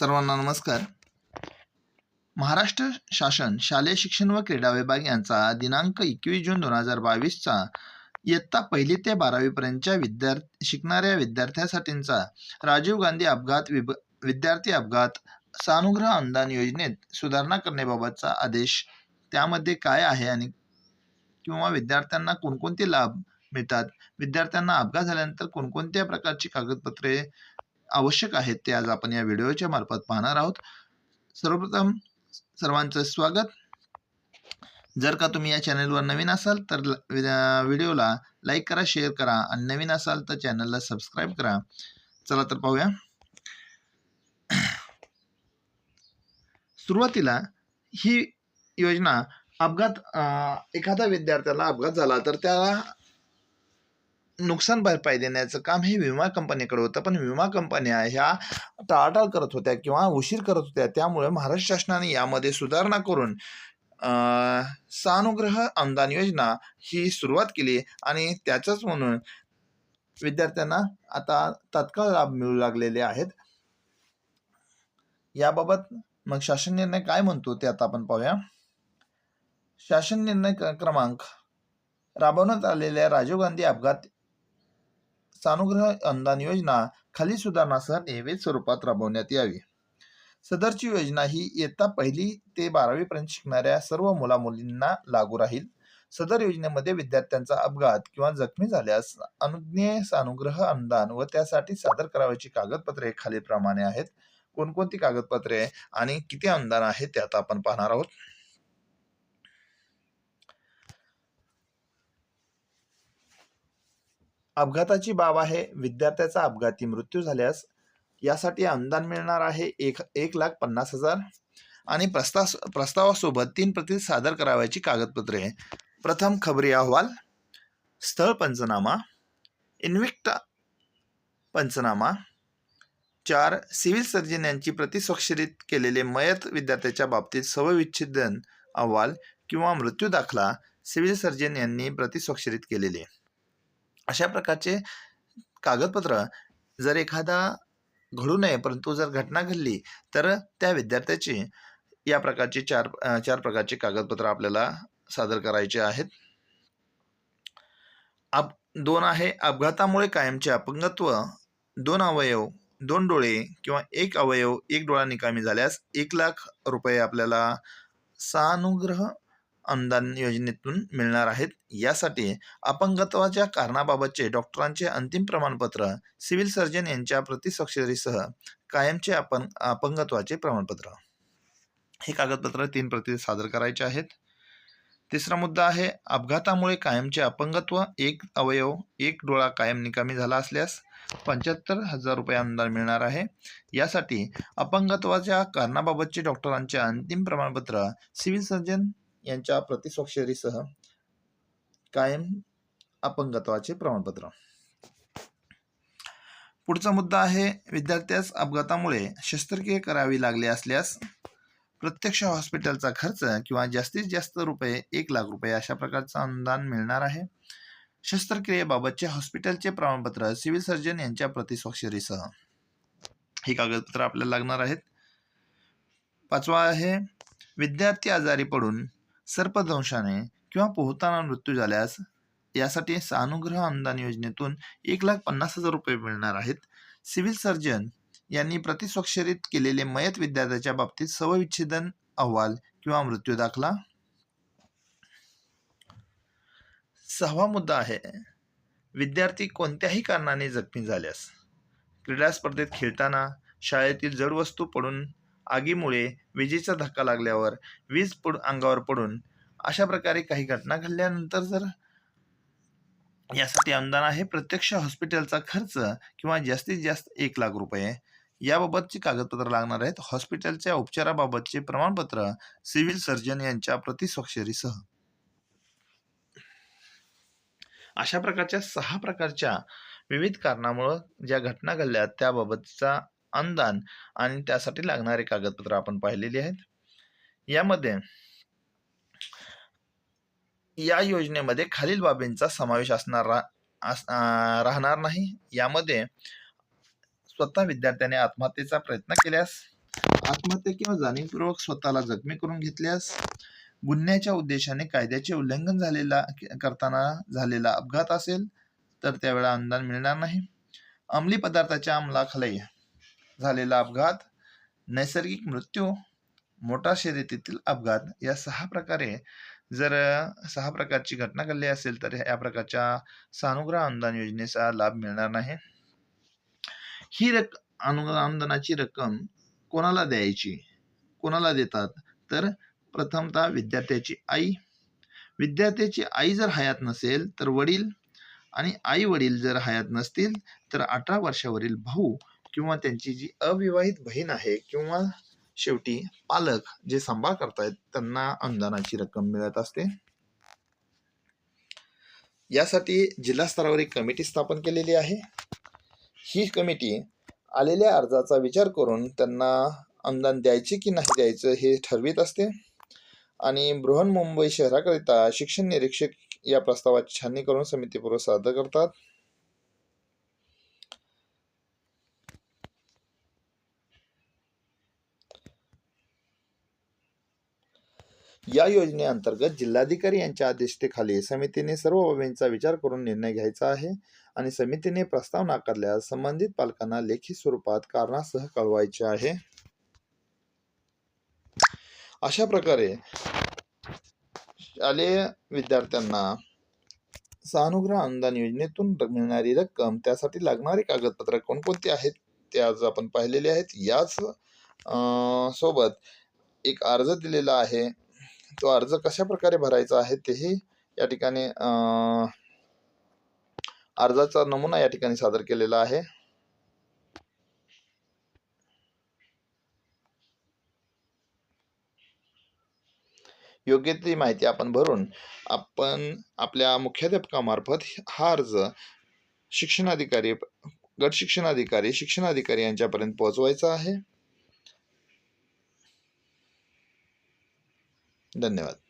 सर्वांना नमस्कार. महाराष्ट्र शासन शालेय शिक्षण व क्रीडा विभाग यांचा दिनांक एकवीस जून दोन हजार बावीसचा इयत्ता पहिली ते बारावीपर्यंतच्या विद्यार्थी शिकणाऱ्या विद्यार्थ्यांसाठीचा राजीव गांधी अपघात विभ विद्यार्थी अपघात सानुग्रह अनुदान योजनेत सुधारणा करण्याबाबतचा आदेश त्यामध्ये काय आहे आणि किंवा विद्यार्थ्यांना कोणकोणते लाभ मिळतात? विद्यार्थ्यांना अपघात झाल्यानंतर कोणकोणत्या प्रकारची कागदपत्रे आवश्यक आहेत ते आज आपण या व्हिडिओच्या मार्फत पाहणार आहोत. सर्वप्रथम सर्वांचं स्वागत. जर का तुम्ही या चॅनलवर नवीन असाल तर व्हिडिओला लाईक करा शेअर करा आणि नवीन असाल तर चॅनलला सबस्क्राईब करा. चला तर पाहूया. सुरुवातीला ही योजना अपघात एखाद्या विद्यार्थ्याला अपघात झाला तर त्याला नुकसान भरपाई देण्याचं काम हे विमा कंपनीकडे होतं. पण विमा कंपन्या ह्या टाळाटाळ करत होत्या किंवा उशीर करत होत्या. त्यामुळे महाराष्ट्र शासनाने यामध्ये सुधारणा करून सानुग्रह अनुदान योजना ही सुरुवात केली आणि त्याचंच म्हणून विद्यार्थ्यांना आता तात्काळ लाभ मिळू लागलेले आहेत. याबाबत मग शासन निर्णय काय म्हणतो ते आता आपण पाहूया. शासन निर्णय क्रमांक राबवण्यात आलेल्या राजीव गांधी अपघात सानुग्रह अनुदान योजना खाली सुधारणासह नियमित स्वरूपात राबवण्यात यावी. सदरची योजना ही इयत्ता पहिली ते बारावी पर्यंत शिकणाऱ्या सर्व मुला मुलींना लागू राहील. सदर योजनेमध्ये विद्यार्थ्यांचा अपघात किंवा जखमी झाल्यास अनुज्ञेय सानुग्रह अनुदान व त्यासाठी सादर करावयाची कागदपत्रे खालीलप्रमाणे आहेत. कोणकोणती कागदपत्रे आणि किती अनुदान आहे ते आता आपण पाहणार आहोत. अपघाताची बाब आहे विद्यार्थ्याचा अपघाती मृत्यू झाल्यास यासाठी अनुदान मिळणार आहे एक एक लाख पन्नास हजार. आणि प्रस्ताव प्रस्तावासोबत तीन प्रति सादर करावयाची कागदपत्रे प्रथम खबरी अहवाल स्थळ पंचनामा इन्व्हिक्ट पंचनामा चार सिव्हिल सर्जन यांची प्रतिस्वाक्षरित केलेले मयत विद्यार्थ्याच्या बाबतीत सवविच्छेदन अहवाल किंवा मृत्यू दाखला सिव्हिल सर्जन यांनी प्रतिस्वाक्षरित केलेले. अशा प्रकारचे कागदपत्र जर एखादा घडू नये परंतु जर घटना घडली तर त्या विद्यार्थ्याची या प्रकारचे चार चार प्रकारचे कागदपत्र आपल्याला सादर करायचे आहेत. अप दोन आहे अपघातामुळे कायमचे अपंगत्व दोन अवयव दोन डोळे किंवा एक अवयव एक डोळा निकामी झाल्यास एक लाख रुपये आपल्याला सानुग्रह अनुदान योजनेतून मिळणार आहेत. यासाठी अपंगत्वाच्या कारणाबाबतचे डॉक्टरांचे अंतिम प्रमाणपत्र सिव्हिल सर्जन यांच्या प्रतिस्वाक्षरीसह कायमचे आपण अपंगत्वाचे प्रमाणपत्र. हे कागदपत्र तीन प्रति सादर करायचे आहेत. तिसरा मुद्दा आहे अपघातामुळे कायमचे अपंगत्व एक अवयव एक डोळा कायम निकामी झाला असल्यास पंच्याहत्तर हजार रुपये अनुदान मिळणार आहे. यासाठी अपंगत्वाच्या कारणाबाबतचे डॉक्टरांचे अंतिम प्रमाणपत्र सिव्हिल सर्जन यांच्या प्रतिस्वाक्षरीसह कायम अपंगत्वाचे प्रमाणपत्र. पुढचा मुद्दा आहे विद्यार्थ्यास अपघातामुळे शस्त्रक्रिया करावी लागली असल्यास प्रत्यक्ष हॉस्पिटलचा खर्च किंवा जास्तीत जास्त रुपये एक लाख रुपये अशा प्रकारचं अनुदान मिळणार आहे. शस्त्रक्रियेबाबतचे हॉस्पिटलचे प्रमाणपत्र सिव्हिल सर्जन यांच्या प्रतिस्वाक्षरीसह ही कागदपत्र आपल्याला लागणार आहेत. पाचवा आहे विद्यार्थी आजारी पडून सर्पदंशाने किंवा पोहताना मृत्यू झाल्यास यासाठी सानुग्रह अनुदान योजनेतून एक लाख पन्नास हजार रुपये मिळणार आहेत. सिव्हिल सर्जन यांनी प्रतिस्वाक्षरित केलेले मयत विद्यार्थ्याच्या बाबतीत सवविच्छेदन अहवाल किंवा मृत्यू दाखला. सहावा मुद्दा आहे विद्यार्थी कोणत्याही कारणाने जखमी झाल्यास. क्रीडा स्पर्धेत खेळताना शाळेतील जड वस्तू पडून आगीमुळे विजेचा धक्का लागल्यावर वीज पड अंगावर पडून अशा प्रकारे काही घटना घडल्यानंतर जर यासाठी अनुदान आहे प्रत्यक्ष हॉस्पिटलचा खर्च किंवा जास्तीत जास्त एक लाख रुपये याबाबतची कागदपत्र लागणार आहेत. हॉस्पिटलच्या उपचाराबाबतचे प्रमाणपत्र सिव्हिल सर्जन यांच्या प्रतिस्वाक्षरीसह अशा प्रकारच्या सहा प्रकारच्या विविध कारणामुळं ज्या घटना घडल्या त्याबाबतचा अनुदान आणि त्यासाठी लागणारे कागदपत्र आपण पाहिलेली आहेत. यामध्ये या योजनेमध्ये खालील बाबींचा समावेश असणार राहणार नाही. यामध्ये स्वतः विद्यार्थ्याने आत्महत्येचा प्रयत्न केल्यास आत्महत्या किंवा जाणीवपूर्वक स्वतःला जखमी करून घेतल्यास गुन्ह्याच्या उद्देशाने कायद्याचे उल्लंघन झालेला करताना झालेला अपघात असेल तर त्यावेळा अनुदान मिळणार नाही. अंमली पदार्थाच्या अंमलाखाली झालेला अपघात नैसर्गिक मृत्यू मोटार शर्यतीतील अपघात या सहा प्रकारे जर सहा प्रकारची घटना घडली असेल तर या प्रकारच्या सानुग्रह अनुदान योजनेचा लाभ मिळणार नाही. ही रक अनुदानाची रक्कम कोणाला द्यायची? कोणाला देतात? तर प्रथमतः विद्यार्थ्याची आई. विद्यार्थ्याची आई जर हयात नसेल तर वडील. आणि आई वडील जर हयात नसतील तर अठरा वर्षावरील भाऊ किंवा त्यांची जी अविवाहित बहीण आहे किंवा शेवटी पालक जे सांभाळ करतायत त्यांना अनुदानाची रक्कम मिळत असते. यासाठी जिल्हा स्तरावर एक कमिटी स्थापन केलेली आहे. ही कमिटी आलेल्या अर्जाचा विचार करून त्यांना अनुदान द्यायचे की नाही द्यायचं हे ठरवित असते. आणि बृहन्मुंबई शहराकरिता शिक्षण निरीक्षक या प्रस्तावाची छाननी करून समितीपूर्व सादर करतात. या योजनेअंतर्गत जिल्हाधिकारी यांच्या अध्यक्षतेखाली समितीने सर्व बाबींचा विचार करून निर्णय घ्यायचा आहे आणि समितीने प्रस्ताव नाकारल्यास संबंधित पालकांना लेखी स्वरूपात कारणासह कळवायचे आहे. अशा प्रकारे शालेय विद्यार्थ्यांना सहानुग्रह अनुदान योजनेतून मिळणारी रक्कम त्यासाठी लागणारी कागदपत्र कोणकोणती आहेत ते आज आपण पाहिलेले आहेत. याच सोबत एक अर्ज दिलेला आहे. तो अर्ज कशा प्रकारे भरायचा आहे तेही या ठिकाणी अर्जाचा नमुना या ठिकाणी सादर केलेला आहे. योग्य ती माहिती आपण भरून आपण आपल्या मुख्याध्यापकामार्फत हा अर्ज शिक्षणाधिकारी गट शिक्षणाधिकारी शिक्षणाधिकारी यांच्यापर्यंत पोहोचवायचा आहे. धन्यवाद.